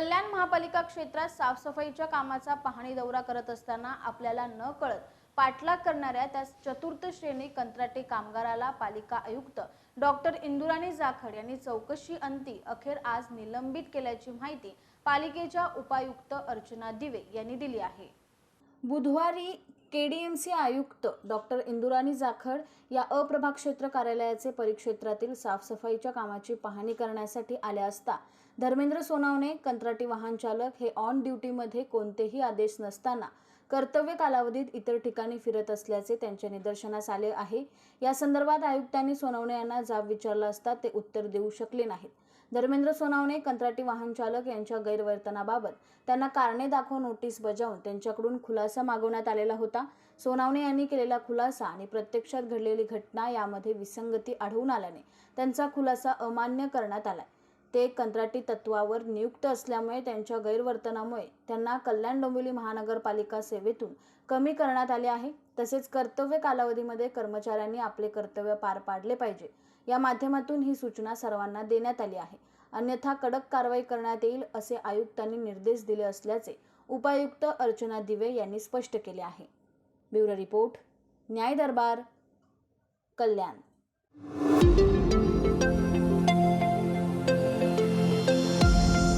कल्याण महापालिका क्षेत्रात साफसफाईच्या कामाचा पाहणी दौरा करत असताना आपल्याला न कळत पाठलाग करणाऱ्या त्या चतुर्थ श्रेणी कंत्राटी कामगाराला पालिका आयुक्त डॉक्टर इंदुराणी जाखड यांनी चौकशी अंती अखेर आज निलंबित केल्याची माहिती पालिकेच्या उपायुक्त अर्चना दिवे यांनी दिली आहे. बुधवारी के डी एम सी आयुक्त डॉक्टर इंदुराणी जाखड या अप्रभाग क्षेत्र कार्यालयाचे परिक्षेत्रातील साफसफाईच्या कामाची पाहणी करण्यासाठी आल्या असता धर्मेंद्र सोनावणे कंत्राटी वाहन चालक हे ऑन ड्युटीमध्ये कोणतेही आदेश नसताना कर्तव्य कालावधीत इतर ठिकाणी फिरत असल्याचे त्यांच्या निदर्शनास आले आहे. या संदर्भात आयुक्तांनी सोनवणे यांना जाब विचारला असता ते उत्तर देऊ शकले नाहीत. धर्मेंद्र सोनावणे कंत्राटी वाहन चालक यांच्या गैरवर्तनाबाबत त्यांना कारणे दाखव नोटीस बजावून त्यांच्याकडून खुलासा मागवण्यात आलेला होता. सोनावणे यांनी केलेला खुलासा आणि प्रत्यक्षात घडलेली घटना यामध्ये विसंगती आढळून आल्याने त्यांचा खुलासा अमान्य करण्यात आलाय. ते कंत्राटी तत्वावर नियुक्त असल्यामुळे त्यांच्या गैरवर्तनामुळे त्यांना कल्याण डोंबिवली महानगरपालिका सेवेतून कमी करण्यात आले आहे. तसेच कर्तव्य कालावधीमध्ये कर्मचाऱ्यांनी आपले कर्तव्य पार पाडले पाहिजे. या माध्यमातून ही सूचना सर्वांना देण्यात आली आहे. अन्यथा कडक कारवाई करण्यात येईल असे आयुक्तांनी निर्देश दिले असल्याचे उपायुक्त अर्चना दिवे यांनी स्पष्ट केले आहे. ब्युरो रिपोर्ट न्याय दरबार कल्याण.